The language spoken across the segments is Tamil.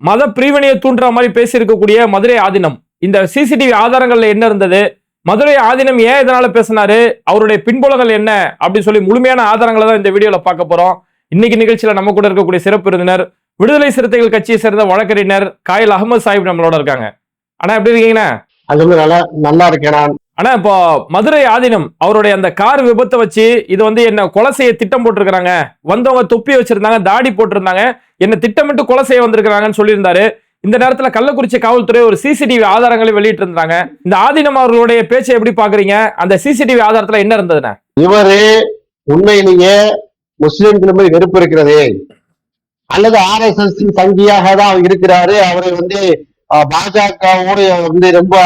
மத பிரிவினையை தூண்டுற மாதிரி பேசியிருக்கக்கூடிய மதுரை ஆதீனம். இந்த சிசிடிவி ஆதாரங்கள்ல என்ன இருந்தது? மதுரை ஆதீனம் ஏன் இதனால பேசினாரு? அவருடைய பின்புலங்கள் என்ன? அப்படின்னு சொல்லி முழுமையான ஆதாரங்களை தான் இந்த வீடியோல பார்க்க போறோம். இன்னைக்கு நிகழ்ச்சியில நம்ம கூட இருக்கக்கூடிய சிறப்பு விருந்தினர் விடுதலை சிறுத்தைகள் கட்சியை சேர்ந்த வழக்கறிஞர் காயல் அகமது சாஹிப் நம்மளோட இருக்காங்க. ஆனா எப்படி இருக்கீங்கண்ணா? அது வந்து நல்லா நல்லா இருக்கேன் ஆனா இப்போ மதுரை ஆதீனம் அவருடைய அந்த கார் விபத்தை வச்சு இது வந்து என்ன கொலை செய்ய திட்டம் போட்டிருக்கிறாங்க. வந்தவங்க தொப்பி வச்சிருந்தாங்க தாடி போட்டிருந்தாங்க. என்ன திட்டமிட்டு கொலை செய்ய வந்திருக்கிறாங்கன்னு சொல்லியிருந்தாரு. இந்த நேரத்துல கள்ளக்குறிச்சி காவல்துறை ஒரு சிசிடிவி ஆதாரங்களை வெளியிட்டு இருந்தாங்க இந்த ஆதீனம் அவர்களுடைய பேச்சை எப்படி பாக்குறீங்க அந்த சிசிடிவி ஆதாரத்துல என்ன இருந்ததுன்னா இவரு உண்மையிலேயே முஸ்லிம்கள் மீது வெறுப்பு இருக்கிறது. அல்லது ஆர் எஸ் எஸ் சங்கியாக தான் அவர் இருக்கிறாரு. அவரை வந்து பாஜகவோடு வந்து ரொம்ப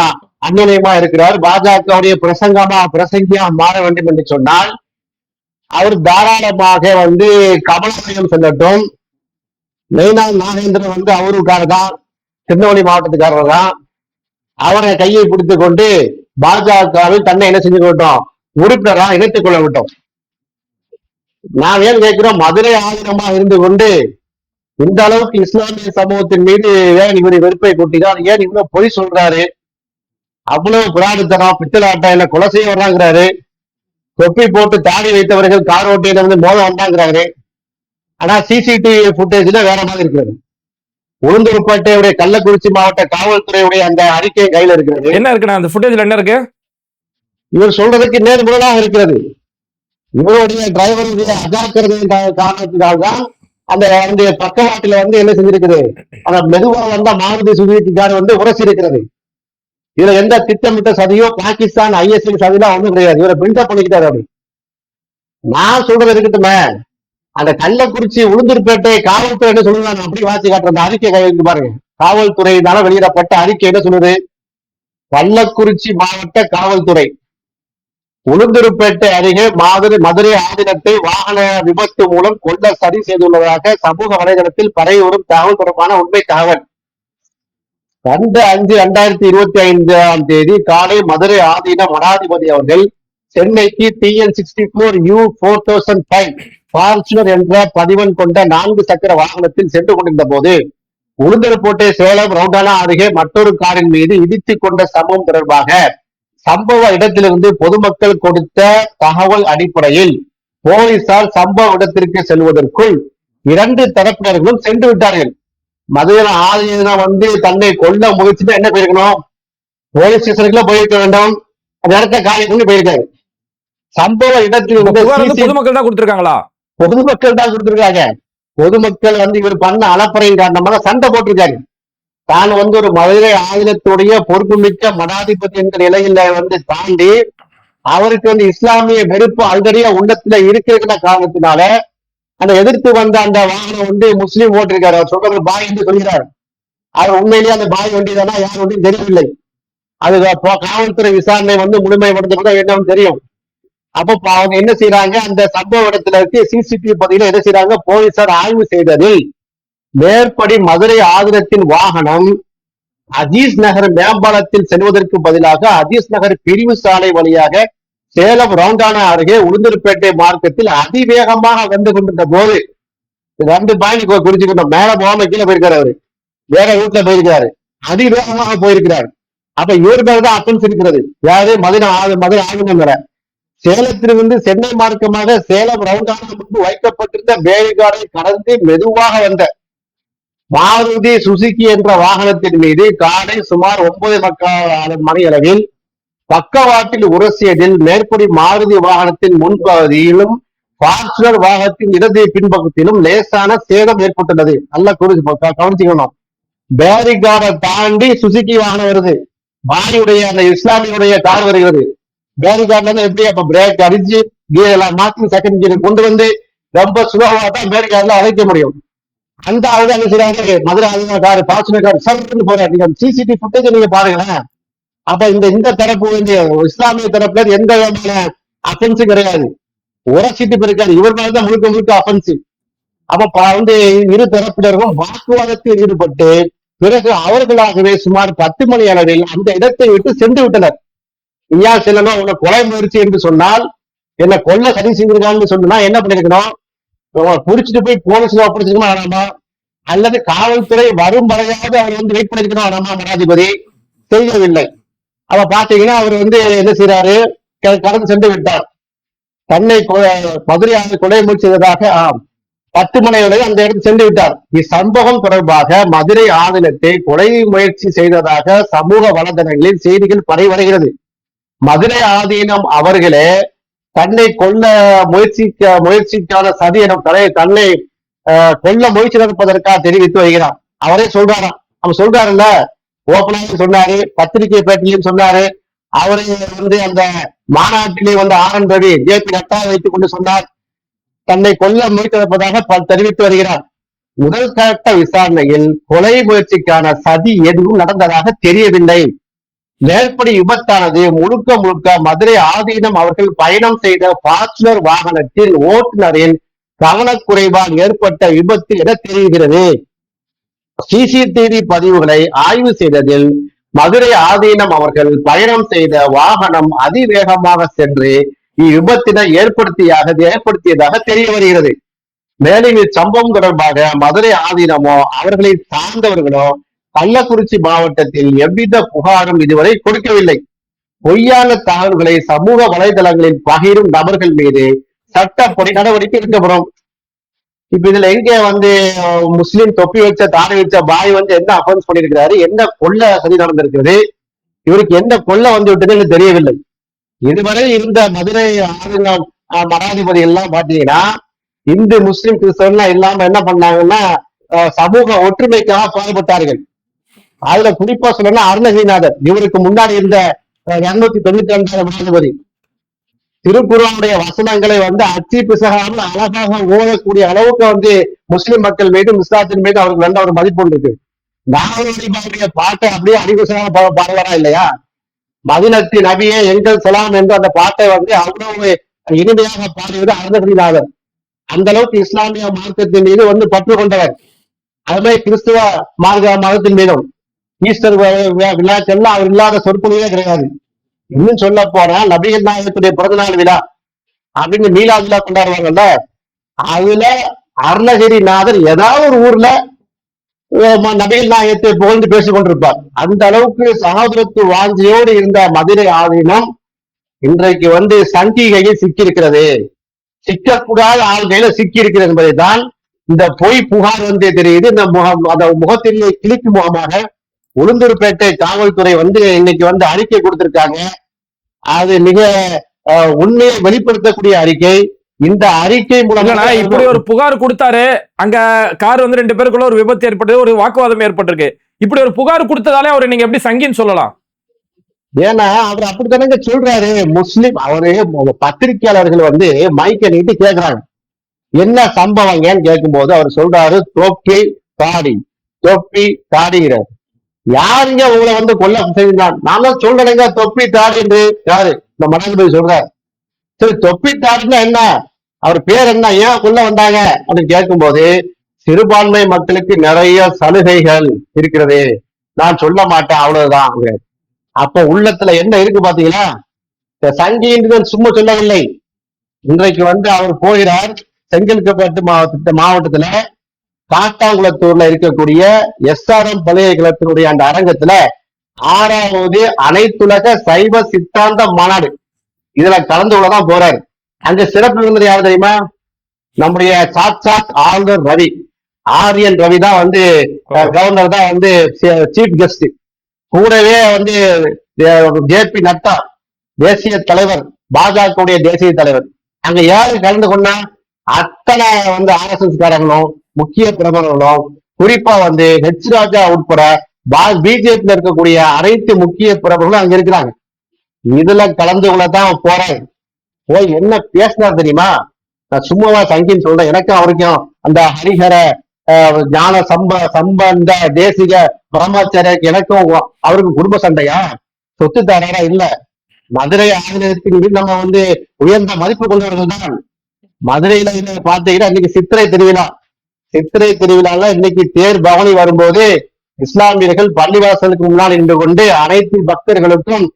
அந்நிலையமா இருக்கிறார். பாஜகவுடைய பிரசங்கமா பிரசங்கியா மாற வேண்டும் என்று சொன்னால் அவர் தாராளமாக வந்து கமலமயம் செல்லட்டும் மெயினா நாகேந்திரன் வந்து அவருக்காக தான் திருநெல்வேலி மாவட்டத்துக்காரர் தான் அவரை கையை பிடித்து கொண்டு பாஜகவில் தன்னை என்ன செஞ்சு விட்டோம் உறுப்பினராக இணைத்துக் கொள்ள விட்டோம் நான் ஏன் கேட்கிறோம்? மதுரை ஆதரமா இருந்து கொண்டு இந்த அளவுக்கு இஸ்லாமிய சமூகத்தின் மீது ஏன் இவர் வெறுப்பை கூட்டினார்? ஏன் இவ்வளவு பொய் சொல்றாரு? அவ்வளவு புராணித்தனம் பித்தலாட்டம் இல்ல கொலை செய்ய வர்றாங்கிறாரு தொப்பி போட்டு தாடி வைத்தவர்கள் கார் ஓட்டியில வந்து மோத வந்தாங்கிறாரு. ஆனா சிசிடிவி புட்டேஜ்ல வேற மாதிரி இருக்கிறது. உளுந்தூர்பேட்டையுடைய கள்ளக்குறிச்சி மாவட்ட காவல்துறையுடைய அந்த அறிக்கை கையில இருக்கிறது. என்ன இருக்குண்ணா அந்த ஃபுட்டேஜ்ல என்ன இருக்கு? இவர் சொல்றதுக்கு நேர்முறையாக இருக்கிறது. இவருடைய டிரைவருடைய அஜாக்கிரதையின் கா- காரணத்தினால்தான் அந்த அந்த பக்கவாட்டில வந்து என்ன செஞ்சிருக்குது? அந்த மெதுவா வந்த மாருதி சுசுகி கார் வந்து உரசி இருக்கிறது இதுல எந்த திட்டமிட்ட சதியோ பாகிஸ்தான் ஐஎஸ்எல் சதியெல்லாம் ஒண்ணும் கிடையாது. இவரை பில்டப் பண்ணிக்கிட்டாரு அப்படி நான் சொல்றது இருக்கட்டுமே. அந்த கள்ளக்குறிச்சி உளுந்தூர்பேட்டை காவல்துறை என்ன சொல்லுது நான் அப்படி வாசி காட்டுற அந்த அறிக்கை கையெழுத்து பாருங்க. காவல்துறையினால வெளியிடப்பட்ட அறிக்கை என்ன சொல்லுது? கள்ளக்குறிச்சி மாவட்ட காவல்துறை. உளுந்தூர்பேட்டை அருகே மாதிரி மதுரை ஆதீனத்தை வாகன விபத்து மூலம் கொள்ள சரி செய்துள்ளதாக சமூக வலைதளத்தில் பரவிவரும் தகவல் தொடர்பான உண்மை தகவல். ரெண்டு அஞ்சு ரெண்டாயிரத்தி இருபத்தி ஐந்தாம் தேதி காலை மதுரை ஆதீன மடாதிபதி அவர்கள் சென்னைக்கு TN sixty four U four thousand five Fortuner என்ற பதிவன் கொண்ட நான்கு சக்கர வாகனத்தில் சென்று கொண்டிருந்த போது உளுந்தூர்பேட்டை சேலம் ரவுண்டானா அருகே மற்றொரு காரின் மீது இடித்துக் கொண்ட சம்பவம் தொடர்பாக சம்பவ இடத்திலிருந்து பொதுமக்கள் கொடுத்த தகவல் அடிப்படையில் போலீசார் சம்பவ இடத்திற்கு செல்வதற்குள் இரண்டு தரப்பினர்களும் சென்று விட்டார்கள். மதுரை ஆதீனம் வந்து தன்னை கொல்ல முயற்சினா என்ன போயிருக்கணும்? போலீஸ் ஸ்டேஷனுக்குள்ள போயிருக்க வேண்டும். அந்த இடத்த காலி பண்ணி போயிருக்காரு. சம்பவ இடத்தில் பொதுமக்கள் தான் கொடுத்திருக்காங்களா? பொதுமக்கள் தான் கொடுத்திருக்காங்க. பொதுமக்கள் வந்து இவர் பண்ண அலப்பறையின் காரணமாக சண்டை போட்டிருக்காரு. தான் வந்து ஒரு மதுரை ஆயுதத்துடைய பொறுப்புமிக்க மடாதிபதி என்ற நிலையில வந்து தாண்டி அவருக்கு வந்து இஸ்லாமிய வெறுப்பு ஆல்ரெடியா உள்ளத்துல இருக்கிற காரணத்தினால அந்த எதிர்த்து வந்த அந்த வாகனம் வந்து முஸ்லீம் ஓட்டிருக்காரு. அவர் சொல்றது பாய் என்று சொல்கிறார். அவர் உண்மையிலேயே அந்த பாய் வண்டிதானா யார் வண்டியும் தெரியவில்லை. அது காவல்துறை விசாரணை வந்து முழுமைப்படுத்த என்னன்னு தெரியும். அப்ப அவங்க என்ன செய்யறாங்க அந்த சம்பவ இடத்துல இருக்கு சிசிடிவி பகுதியில என்ன செய்யறாங்க போலீசார் ஆய்வு செய்ததில் மேற்படி மதுரை ஆதரத்தின் வாகனம் அஜீஸ் நகர் மேம்பாலத்தில் செல்வதற்கு பதிலாக அஜீஸ் நகர் பிரிவு சாலை வழியாக சேலம் ரவுண்டானா அருகே உளுந்தூர்பேட்டை மார்க்கத்தில் அதிவேகமாக வந்து கொண்டிருந்த போது ரெண்டு பாயிண்ட் குறிச்சுக்கணும் மேல போகாம கீழே போயிருக்காரு அவரு. வேற ரூட்ல போயிருக்காரு. அதிவேகமாக போயிருக்கிறார். அப்ப இவர் மேல தான் இருக்கிறது யாரு? மதுரை ஆ- மதுரை ஆளுநர் மேல சேலத்திலிருந்து சென்னை மார்க்கமாக சேலம் ரவுண்டானா முன்பு வைக்கப்பட்டிருந்த பேரிகார்டை கடந்து மெதுவாக வந்த மாருதி சுசுகி என்ற வாகனத்தின் மீது காலை சுமார் ஒன்பது மக்கள் மணி அளவில் பக்கவாட்டில் உரசியதில் மேற்படி மாருதி வாகனத்தின் முன்பகுதியிலும் பார்ச்சுனர் வாகனத்தின் இடது பின்பக்கத்திலும் லேசான சேதம் ஏற்பட்டுள்ளது. நல்லா குறிச்சு கவனிச்சுக்கணும். பேரிகார்டை தாண்டி சுசுகி வாகனம் வருது. பாடியுடைய அந்த இஸ்லாமியுடைய கார் வருகிறது. பேரிகார்ட்ல எப்படி அப்ப பிரேக் அடிச்சு gear எல்லாம் மாத்தி செகண்ட் கியர் கொண்டு வந்து ரொம்ப சுலபமாக தான் பேரிகார்ட்ல அழைக்க முடியும். அந்த ஆளு என்ன செய்றாரு? மதுரை ஆளுநர் பாசனக்கார் சர்ன்னு போறாரு. நீங்க சிசிடிவி ஃபுட்டேஜ் நீங்க பாருங்களேன். அப்ப இந்த இந்த தரப்பு வந்து இஸ்லாமிய தரப்புல எந்த விதமான அஃபென்ஸ் கிடையாது. உரசிட்டு இருக்காரு இவர் மேலதான் முழுக்க முழுக்க அஃபென்சிவ் அப்ப வந்து இரு தரப்பினரும் வாக்குவாதத்தில் ஈடுபட்டு பிறகு அவர்களாகவே சுமார் பத்து மணி அளவில் அந்த இடத்தை விட்டு சென்று விட்டனர். இயா செல்லனா உன்னை கொலை முயற்சி என்று சொன்னால் என்ன கொல்ல சரி செஞ்சிருக்கான்னு சொன்னா என்ன பண்ணிருக்கணும்? புடிச்சிட்டு போய் போலீஸ்ல ஒப்படைச்சிருக்கணும் ஆனாமா? அல்லது காவல்துறை வரும் வரையாவது அவர் வந்து வெயிட் பண்ணிருக்கணும் ஆனாமா? மராதிபதி செய்யவில்லை அவ பாத்தீங்கன்னா அவர் வந்து என்ன செய்யறாரு கடந்து சென்று விட்டார். தன்னை கொ- மதுரை கொலை முயற்சி ஆம். பத்து மணி வரை அந்த இடத்தில் சென்று விட்டார். இச்சம்பவம் தொடர்பாக மதுரை ஆதீனத்தை கொலை முயற்சி செய்ததாக சமூக வலைதளங்களில் செய்திகள் பரவி வருகிறது. மதுரை ஆதீனம் அவர்களே தன்னை கொல்ல முயற்சிக்க முயற்சிக்கான சதி எனும் தலை தன்னை ஆஹ், கொல்ல முயற்சி நடப்பதற்காக தெரிவித்து வருகிறார். அவரே சொல்றாராம். அவர் சொல்றாருல்ல ஓப்பனாக சொன்னாரு பத்திரிகை பேட்டிலையும் சொன்னாரு. அவரை வந்து அந்த மாநாட்டிலே வந்து ஆனந்த் ரவி ஜேபி நட்டா வைத்துக் கொண்டு சொன்னார். தன்னை கொல்ல முயற்சிப்பதாக ப- தெரிவித்து வருகிறார். முதல் கட்ட விசாரணையில் கொலை முயற்சிக்கான சதி எதுவும் நடந்ததாக தெரியவில்லை. மேற்படி விபத்தானது முழுக்க முழுக்க மதுரை ஆதீனம் அவர்கள் பயணம் செய்த பார்ச்சுனர் வாகனத்தில் ஓட்டுநரின் கவனக்குறைவால் ஏற்பட்ட விபத்து என தெரிகிறது. சிசிடிவி பதிவுகளை ஆய்வு செய்ததில் மதுரை ஆதீனம் அவர்கள் பயணம் செய்த வாகனம் அதிவேகமாக சென்று இவ்விபத்தினை ஏற்படுத்தியாக ஏற்படுத்தியதாக தெரிய வருகிறது மேலும் இச்சம்பவம் தொடர்பாக மதுரை ஆதீனமோ அவர்களை சார்ந்தவர்களோ கள்ளக்குறிச்சி மாவட்டத்தில் எவ்வித புகாரும் இதுவரை கொடுக்கவில்லை பொய்யான தகவல்களை சமூக வலைதளங்களில் பகிரும் நபர்கள் மீது சட்டப்படி நடவடிக்கை எடுக்கப்படும் இப்ப இதுல எங்க வந்து முஸ்லீம் தொப்பி வச்ச தாடி வச்ச பாய் வந்து என்ன அஃபென்ஸ் பண்ணிருக்கிறாரு? என்ன கொள்ள சதி நடந்திருக்கிறது? இவருக்கு என்ன கொள்ள வந்து விட்டதுன்னு தெரியவில்லை. இதுவரை இருந்த மதுரை ஆளுநர் மடாதிபதி எல்லாம் பாத்தீங்கன்னா இந்து முஸ்லிம் கிறிஸ்தவன்லாம் இல்லாம என்ன பண்ணாங்கன்னா சமூக ஒற்றுமைக்காக பாடுபட்டார்கள் அதுல குறிப்பா சொல்லணும்னா அருணகிரிநாதர். இவருக்கு முன்னாடி இருந்த இருநூத்தி தொண்ணூத்தி ரெண்டாவது மடாதிபதி திருக்குறளுடைய வசனங்களை வந்து அச்சி பிசகாமல் அழகாக ஓதக்கூடிய அளவுக்கு வந்து முஸ்லிம் மக்கள் மீது இஸ்லாத்தின் மீது அவருக்கு நல்ல ஒரு மதிப்பு இருக்கு நாகருடைய பாட்டை அப்படியே அடிகுசலாக பா- இல்லையா? மதினத்தி நபியே எங்கள் சலாம் என்று அந்த பாட்டை வந்து அவ்வளவு இனிமையாக பாடியது அருணகிரிநாதர் அந்த அளவுக்கு இஸ்லாமிய மார்க்கத்தின் மீது வந்து பற்று கொண்டவர். அது மாதிரி கிறிஸ்துவ மார்க்க மதத்தின் மீதும். ஈஸ்டர் விழாக்கள்லாம் அவர் இல்லாத சொற்பொழிவே கிடையாது. இன்னும் சொல்ல போனா நபிகள் நாயகத்துடைய பிறந்தநாள் விழா அப்படின்னு மீலா விழா கொண்டாடுவாங்கல்ல அதுல அருணகிரிநாதர் ஏதாவது ஒரு ஊர்ல நபிகள் நாயகத்தை புகழ்ந்து பேசிக் கொண்டிருப்பார். அந்த அளவுக்கு சகோதரத்து வாஞ்சியோடு இருந்த மதுரை ஆதீனம் இன்றைக்கு வந்து சங்கிகையில் சிக்கியிருக்கிறது. சிக்கக்கூடாத ஆள்கையில சிக்கி இருக்கிறது என்பதை தான் இந்த பொய் புகார் வந்து தெரியுது. இந்த முகம் அந்த முகத்தில் கிளிக்கு முகமாக உளுந்தூர்பேட்டை காவல்துறை வந்து இன்னைக்கு வந்து அறிக்கை கொடுத்திருக்காங்க. அது மிக உண்மையை வெளிப்படுத்தக்கூடிய அறிக்கை. இந்த அறிக்கை இல்லண்ணா இப்படி மூலம் ஒரு புகார் கொடுத்தாரு. அங்க கார் வந்து ரெண்டு பேருக்குள்ள ஒரு விபத்து ஏற்பட்டது ஒரு வாக்குவாதம் ஏற்பட்டிருக்கு. இப்படி ஒரு புகார் கொடுத்ததாலே அவரை நீங்க எப்படி சங்கின்னு சொல்லலாம்? ஏன்னா அவர் அப்படித்தானங்க சொல்றாரு. முஸ்லிம் அவரு பத்திரிகையாளர்கள் வந்து மைக்க நீட்டி கேக்குறாங்க. என்ன சம்பவங்கன்னு கேட்கும்போது அவர் சொல்றாரு தொப்பி தாடி தொப்பி தாடிங்கிறார் யாருங்க உங்களை வந்து கொல்ல செய்தான் நான் தான் சொல்றேங்க தொப்பி தாடி என்று யாரு? இந்த மடாதிபதி சொல்றாரு. சரி தொப்பி தாடின்னா என்ன? அவர் பேர் என்ன? ஏன் கொல்ல வந்தாங்க? அப்படின்னு கேட்கும்போது சிறுபான்மை மக்களுக்கு நிறைய சலுகைகள் இருக்கிறது. நான் சொல்ல மாட்டேன் அவ்வளவுதான். அப்ப உள்ளத்துல என்ன இருக்கு பாத்தீங்களா? இந்த சங்கின்னு சும்மா சொல்லவில்லை. இன்றைக்கு வந்து அவர் போகிறார் செங்கல்கப்பட்டு மாவட்ட மாவட்டத்துல. காட்டாங்குளத்தூர்ல இருக்கக்கூடிய எஸ்ஆர்எம் பல்கலைக்கழகத்தினுடைய அந்த அரங்கத்துல ஆறாவது அனைத்துலக சைவ சித்தாந்த மாநாடு. இதுல கலந்து கொள்ளதான் போறாரு. அங்க சிறப்பு விருந்தினர் யார் தெரியுமா? நம்முடைய சாட்சாத் ஆளுநர் ரவி. ஆரியன் ரவி தான் வந்து கவர்னர் தான் வந்து சீஃப் கெஸ்ட் கூடவே வந்து ஜேபி நட்டா தேசிய தலைவர் பாஜகவுடைய தேசிய தலைவர். அங்க யாரு கலந்து கொண்டா? அத்தனை வந்து ஆர்எஸ்எஸ் காரங்களும் முக்கிய பிரபலங்களும் குறிப்பா வந்து ஹெச் ராஜா உட்பட பிஜேபியில இருக்கக்கூடிய அனைத்து முக்கிய பிரபலங்களும் அங்க இருக்கிறாங்க. இதுல கலந்து கொள்ளதான் போறேன். போய் என்ன பேசினார் தெரியுமா? நான் சும்மாவா சங்கின்னு சொல்றேன். எனக்கும் அவருக்கும் அந்த ஹரிஹர ஞான சம்ப சம்பந்த தேசிக பரமாச்சாரியருக்கு எனக்கும் அவருக்கு குடும்ப சண்டையா? சொத்து தராரா இல்ல. மதுரை ஆங்கிலத்தின் மீது நம்ம வந்து உயர்ந்த மதிப்பு கொண்டவர்கள் தான் மதுரையில பாத்தீங்கன்னா இன்னைக்கு சித்திரை திருவிழா. சித்திரை திருவிழால இன்னைக்கு தேர் பவனி வரும்போது இஸ்லாமியர்கள் பள்ளிவாசலுக்கு முன்னால் நின்று கொண்டு அனைத்து பக்தர்களுக்கும்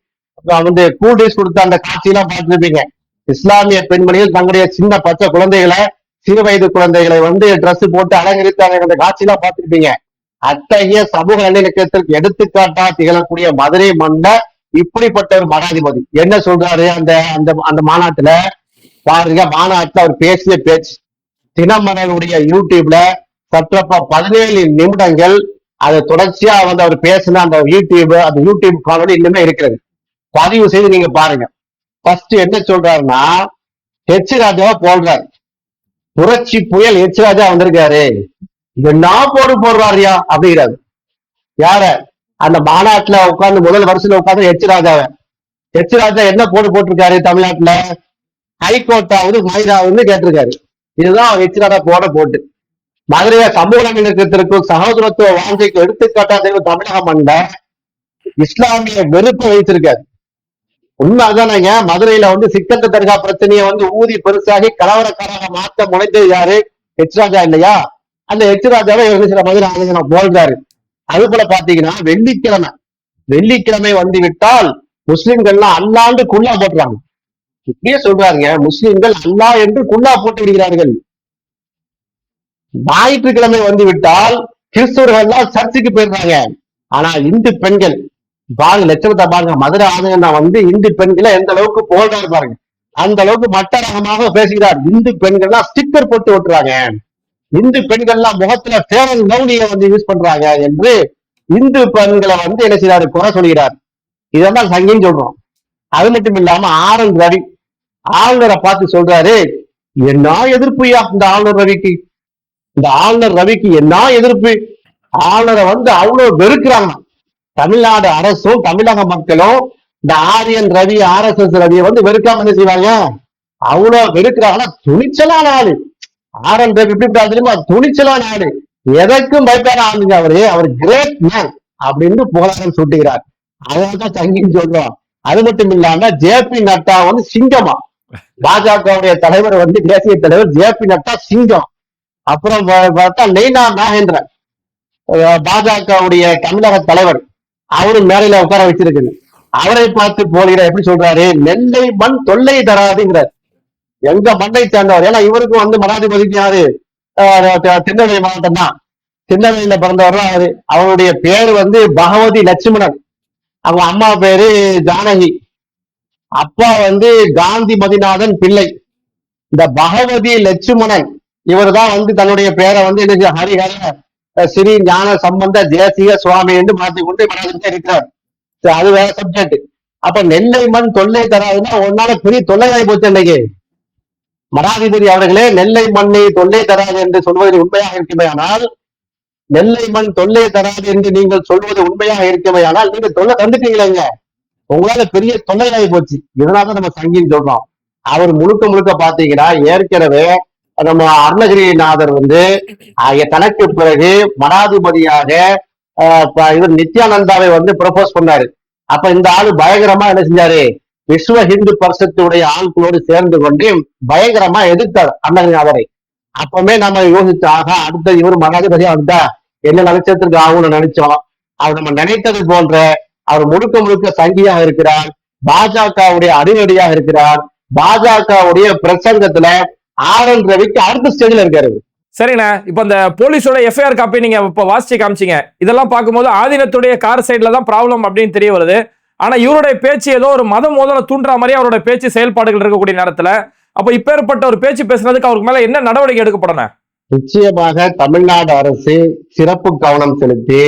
வந்து கூல் கொடுத்த அந்த காட்சியெல்லாம் பார்த்துருப்பீங்க. இஸ்லாமிய பெண்மணிகள் தங்களுடைய சின்ன பச்சை குழந்தைகளை சிறு வயது குழந்தைகளை வந்து ட்ரெஸ் போட்டு அலங்கரித்தாங்க அந்த காட்சியெல்லாம் பார்த்துருப்பீங்க. அத்தகைய சமூக நல்லிணக்கத்திற்கு எடுத்துக்காட்டா திகழக்கூடிய மதுரை மண்ட இப்படிப்பட்ட ஒரு மகாதிபதி என்ன சொல்றாரு அந்த அந்த அந்த மாநாட்டுல? பாருங்க மாநாட்டுல அவர் பேசிய பேச்சு தினமரனுடைய யூடியூப்ல சற்றப்ப பதினேழு நிமிடங்கள் அதை தொடர்ச்சியா வந்து அவர் பேசின அந்த யூடியூப் அந்த யூடியூப் காணொலி இன்னுமே இருக்கிறது. பதிவு செய்து நீங்க பாருங்க. ஃபர்ஸ்ட் என்ன சொல்றாருன்னா ஹெச் ராஜாவை போடுறாரு. புரட்சி புயல் ஹெச் ராஜா வந்திருக்காரு. என்ன போடு போடுறாருயா அப்படிங்கிறாரு. யார? அந்த மாநாட்டுல உட்கார்ந்து முதல் வருஷத்துல உட்கார்ந்து ஹெச் ராஜாவை. ஹெச் ராஜா என்ன போடு போட்டிருக்காரு தமிழ்நாட்டுல? ஹைகோர்ட்டாவது வந்து கேட்டிருக்காரு. இதுதான் எச்சிராடா போட போட்டு. மதுரைய சமூக நல்லிணக்கத்திற்கும் சகோதரத்துவ வாழ்க்கைக்கு எடுத்துக்காட்டா தெரியும் தமிழகம் மண்ட இஸ்லாமிய வெறுப்பை வைத்திருக்காரு. உண்மை மதுரையில வந்து சிக்கந்த தர்கா பிரச்சனையை வந்து ஊதி பெருசாகி கலவரக்காரங்க மாத்த முனைந்தது யாரு? ஹெச் ராஜா இல்லையா? அந்த ஹெச் ராஜாவை சில மதுரை ஆளுநர் போல்றாரு அது போல பாத்தீங்கன்னா வெள்ளிக்கிழமை வெள்ளிக்கிழமை வந்து விட்டால் முஸ்லிம்கள்லாம் அல்லாண்டு குள்ளா போட்டுறாங்க இப்படியே சொல்றாருங்க முஸ்லிம்கள் அல்லா என்று குல்லா போட்டு விடுகிறார்கள். ஞாயிற்றுக்கிழமை வந்து விட்டால் கிறிஸ்தவர்கள் எல்லாம் சர்ச்சுக்கு போயிடுறாங்க. ஆனா இந்து பெண்கள் பாருங்க லட்சணத்தை பாருங்க மதுரை ஆதங்கன்னா வந்து இந்து பெண்களை எந்த அளவுக்கு போகிறாரு பாருங்க. அந்த அளவுக்கு மட்டரகமாக பேசுகிறார். இந்து பெண்கள்லாம் ஸ்டிக்கர் போட்டு ஓட்டுறாங்க இந்து பெண்கள்லாம் முகத்துல ஃபேரன் லவ்லியை வந்து யூஸ் பண்றாங்க என்று இந்து பெண்களை வந்து என்ன செய்யறாரு குறை சொல்கிறார். இதெல்லாம் சங்கின்னு சொல்றோம். அது மட்டும் இல்லாம ஆர் என் ரவி ஆளுநரை பார்த்து சொல்றாரு என்ன எதிர்ப்புயா இந்த ஆளுநர் ரவிக்கு? இந்த ஆளுநர் ரவிக்கு என்ன எதிர்ப்பு? ஆளுநரை வந்து அவ்வளவு வெறுக்கிறாங்க. தமிழ்நாடு அரசும் தமிழக மக்களும் இந்த R N Ravi R S S ரவியை வந்து வெறுக்காம என்ன செய்வாங்க? அவ்வளவு வெறுக்கிறாங்கன்னா துணிச்சலான ஆளு. ஆர் என் ரவி எப்படி தெரியுமா? துணிச்சலான ஆளு. எதற்கும் பயப்படாத ஆளுங்க அவரு. அவர் கிரேட் மேன் அப்படின்னு புகழாரம் சுட்டுகிறார். அதான் தங்கின்னு சொல்றோம். அது மட்டும் இல்லாம ஜே பி நட்டா வந்து சிங்கமா. பாஜகவுடைய தலைவர் வந்து தேசிய தலைவர் ஜே பி நட்டா சிங்கம். அப்புறம் பார்த்தா நெய்னா நாகேந்திரன். பாஜகவுடைய தமிழக தலைவர். அவரும் மேலையில உட்கார வச்சிருக்குது. அவரை பார்த்து போலிட எப்படி சொல்றாரு? நெல்லை மண் தொல்லை தராதுங்கிறார். எங்க மண்ணை சேர்ந்தவர்? ஏன்னா இவருக்கும் வந்து மடாதிபதிக்கு யாரு? திருநெல்வேலி மாவட்டம் தான். திருநெல்வேலியில பிறந்தவர்லாம் அவரு அவருடைய பேரு வந்து பகவதி லட்சுமணன். அவங்க அம்மா பேரு ஜானகி. அப்பா வந்து காந்தி மதிநாதன் பிள்ளை. இந்த பகவதி லட்சுமணன் இவர்தான் வந்து தன்னுடைய பேரை வந்து என்ன ஹரிஹர ஸ்ரீ ஞான சம்பந்த தேசிய சுவாமி என்று மாற்றிக்கொண்டு மனதில் இருக்கிறார். அது வேற சப்ஜெக்ட் அப்ப நெல்லை மண் தொல்லை தராதுன்னா ஒன்னால பெரிய தொல்லையாகி போச்சு அன்னைக்கு. மராதிபதி அவர்களே நெல்லை மண்ணை தொல்லை தராது என்று சொல்வது உண்மையாக இருக்குமையானால் நெல்லை மண் தொல்லை தராது என்று நீங்கள் சொல்வது உண்மையாக இருக்குமையானால் நீங்க தொல்லை தந்துட்டீங்களேங்க. உங்களால பெரிய தொல்லையாகி போச்சு. இதனால நம்ம சங்கின்னு சொல்றோம். அவர் முழுக்க முழுக்க பாத்தீங்கன்னா ஏற்கனவே நம்ம அருணகிரிநாதர் வந்து ஆகிய தனக்கு பிறகு மடாதிபதியாக ஆஹ், இவர் நித்யானந்தாவை வந்து ப்ரொபோஸ் பண்ணாரு. அப்ப இந்த ஆளு பயங்கரமா என்ன செஞ்சாரு? விஸ்வ ஹிந்து பரிசத்துடைய ஆட்களோடு சேர்ந்து கொண்டு பயங்கரமா எதிர்த்தார் அண்ணகிரிநாதரை அப்பவுமே நம்ம யோசிச்சு ஆகா அடுத்த இவர் மடாதிபதியா வந்தா என்ன நட்சத்திரத்துக்கு ஆகும்னு நினைச்சோம். அவர் நம்ம நினைத்தது போன்ற அவர் முழுக்க முழுக்க சங்கியாக இருக்கிறார். பாஜகவுடைய அடிநடியாக இருக்கிறார். பாஜகவுடைய பிரசங்கத்துல ஆர் என் ரவிக்கு அடுத்த ஸ்டேஜ்ல இருக்காரு. சரிண்ணே இப்போ அந்த போலீஸோட எஃப்ஐஆர் காப்பி நீங்க இப்போ வாசிச்சு காமிச்சீங்க. இதெல்லாம் பார்க்கும்போது ஆதீனத்துடைய கார் சைடுல தான் ப்ராப்ளம் அப்படின்னு தெரிய வருது. ஆனா இவருடைய பேச்சு ஏதோ ஒரு மத மோதலை தூண்டுற மாதிரி அவருடைய பேச்சு செயல்பாடுகள் இருக்கக்கூடிய நேரத்துல அப்ப இப்பேற்பட்ட ஒரு பேச்சு பேசுனதுக்கு அவருக்கு மேல என்ன நடவடிக்கை எடுக்கப்படணும்? நிச்சயமாக தமிழ்நாடு அரசு சிறப்பு கவனம் செலுத்தி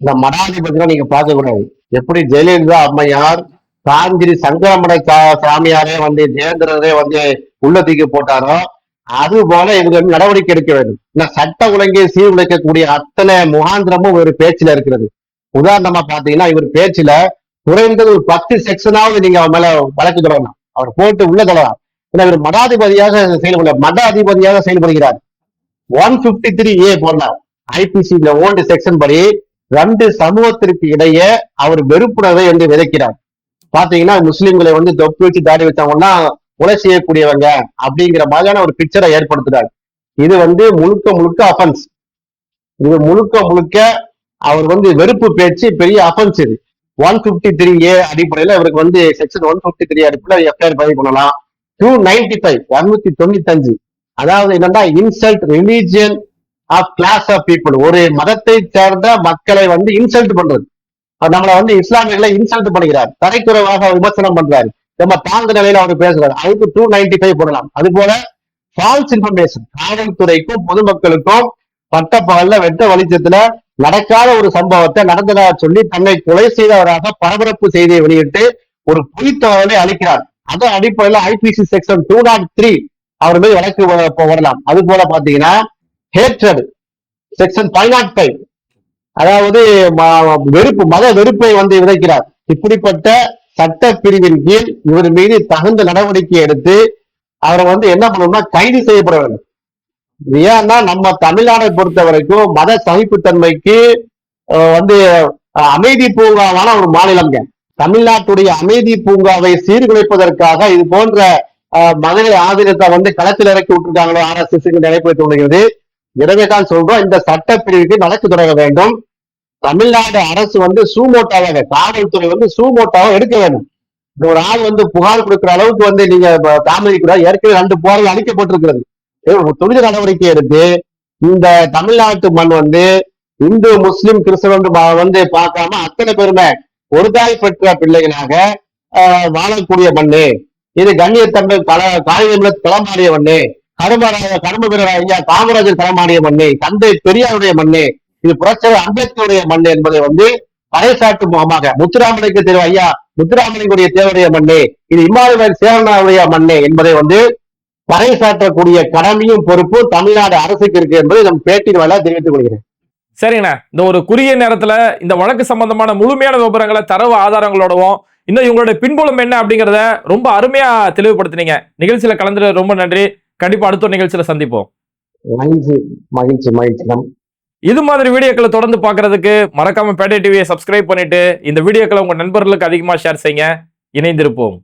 இந்த மடாதிபதிகளை நீங்க பார்க்க கூடாது எப்படி ஜெயலலிதா அம்மையார் காஞ்சிரி சங்கரமட சா- சாமியாரே வந்து ஜெயந்திரரே வந்து உள்ள தூக்கி போட்டாரோ அது போல இவங்க வந்து நடவடிக்கை எடுக்க வேண்டும். ஏன்னா சட்ட ஒழுங்கை சீர்குலைக்கக்கூடிய அத்தனை முகாந்திரமும் ஒரு பேச்சுல இருக்கிறது. உதாரணமா பாத்தீங்கன்னா இவர் பேச்சுல குறைந்தது ஒரு பத்து செக்ஷனாவது நீங்க அவன் மேல வழக்கு தொடரணும் அவர் போட்டு உள்ள தொடரலாம். ஏன்னா இவர் மடாதிபதியாக செயல்பட மட அதிபதியாக செயல்படுகிறார் ஒன் பிப்டி த்ரீ ஏ போடலாம் ஐபிசி ஓல்டு செக்ஷன் படி ரெண்டு சமூகத்திற்கு இடையே அவர் வெறுப்புணர்வை என்று விதைக்கிறார் பாத்தீங்கன்னா முஸ்லிம்களை வந்து தொப்பி வச்சு தாடி வச்சவங்கன்னா கொலை செய்யக்கூடியவங்க அப்படிங்கிற மாதிரியான ஒரு பிக்சரை ஏற்படுத்துறாரு. இது வந்து முழுக்க முழுக்க அஃபென்ஸ் இது முழுக்க முழுக்க அவர் வந்து வெறுப்பு பேச்சு பெரிய அஃபென்ஸ் இது. ஒன் பிப்டி த்ரீ ஏ அடிப்படையில இவருக்கு வந்து செக்ஷன் ஒன் பிப்டி த்ரீ அடிப்படையில் எஃப்ஐஆர் பதிவு பண்ணலாம். டூ நைன்டி ஃபைவ் இரநூத்தி தொண்ணூத்தி அஞ்சு அதாவது என்னன்னா insult religion of class of people ஒரு மதத்தை சேர்ந்த மக்களை வந்து இன்சல்ட் பண்றது. நம்மளை வந்து இஸ்லாமியர்களை இன்சல்ட் பண்ணுகிறார். தரைக்குறைவாக விமர்சனம் பண்றாரு. நம்ம தாழ்ந்த நிலையில அவர் பேசுறாரு. அதுக்கு டூ நைன்டி ஃபைவ் போடலாம். அது போல ஃபால்ஸ் இன்ஃபர்மேஷன் காவல்துறைக்கும் பொதுமக்களுக்கும் பட்டப்பகல்ல வெட்ட வெளிச்சத்துல நடக்காத ஒரு சம்பவத்தை நடந்ததாக சொல்லி தன்னை கொலை செய்தவராக பரபரப்பு செய்தியை வெளியிட்டு ஒரு பொய் அளிக்கிறார் அதன் அடிப்படையில் IPC section two nought three அவர் மீது வழக்கு வ- வரலாம். அது போல பாத்தீங்கன்னா hatred section five nought five அதாவது ம- வெறுப்பு மத வெறுப்பை வந்து விதைக்கிறார். இப்படிப்பட்ட சட்ட பிரிவின் கீழ் இவர் மீது தகுந்த நடவடிக்கை எடுத்து அவரை வந்து என்ன பண்ணணும்னா கைது செய்யப்பட வேண்டும். ஏன்னா நம்ம தமிழ்நாடை பொறுத்த வரைக்கும் மத சகிப்புத்தன்மைக்கு வந்து அமைதி பூங்காவான ஒரு மாநிலம்ங்க தமிழ்நாட்டுடைய அமைதி பூங்காவை சீர்குலைப்பதற்காக இது போன்ற மகளிர் ஆதரத்தை வந்து களத்தில் இறக்கி விட்டுருக்காங்களோ ஆர்எஸ்எஸ் நினைப்பு தோணுகிறது எனவே தான் சொல்றோம் இந்த சட்டப்பிரிவுக்கு வழக்கு தொடங்க வேண்டும். தமிழ்நாடு அரசு வந்து சூமோட்டாவாக காவல்துறை வந்து சூமோட்டாவாக எடுக்க வேண்டும். இந்த ஒரு ஆள் வந்து புகார் கொடுக்கிற அளவுக்கு வந்து நீங்க ப- தாமதிக்கூடாது ஏற்கனவே ரெண்டு புகார்கள் அளிக்கப்பட்டிருக்கிறது. துரித நடவடிக்கை எடுத்து இந்த தமிழ்நாட்டு மண் வந்து இந்து முஸ்லிம் கிறிஸ்தவன் வந்து பார்க்காம அத்தனை பேருமே ஒரு தாய் பெற்ற பிள்ளைகளாக ஆஹ், வாழக்கூடிய மண்ணு. இது கண்ணியத்தன்மை கல காய்கறி களமாடிய மண்ணு. கருமராய கரும வீரர் ஐயா காமராஜர் களமாடிய மண்ணு தந்தை பெரியாருடைய மண்ணு இது புரட்சியர் அம்பேத்கருடைய மண்ணு என்பதை வந்து பறைசாட்டும் முகமாக முத்துராமலிங்க தேர்வு ஐயா முத்துராமலிங்குடைய தேவருடைய மண்ணு இது இமானுவேல் சேரனாவுடைய மண்ணு என்பதை வந்து பறைசாற்றக்கூடிய கடமையும் பொறுப்பும் தமிழ்நாடு அரசுக்கு இருக்கு என்பதை நம் பேட்டியின் வாயிலாக தெரிவித்துக் கொள்கிறேன். சரிங்கண்ணா. இந்த ஒரு குறுகிய நேரத்துல இந்த வழக்கு சம்பந்தமான முழுமையான விவரங்களை தரவு ஆதாரங்களோடவும் இன்னும் இவங்களுடைய பின்புலம் என்ன அப்படிங்கிறத ரொம்ப அருமையா தெளிவுபடுத்தினீங்க. நிகழ்ச்சியில கலந்து ரொம்ப நன்றி. கண்டிப்பா அடுத்த ஒரு நிகழ்ச்சியில சந்திப்போம். மகிழ்ச்சி மகிழ்ச்சி மகிழ்ச்சி இது மாதிரி வீடியோக்களை தொடர்ந்து பார்க்கறதுக்கு மறக்காம பேட்டை டிவியை சப்ஸ்கிரைப் பண்ணிட்டு இந்த வீடியோக்களை உங்க நண்பர்களுக்கு அதிகமா ஷேர் செய்யுங்க. இணைந்திருப்போம்.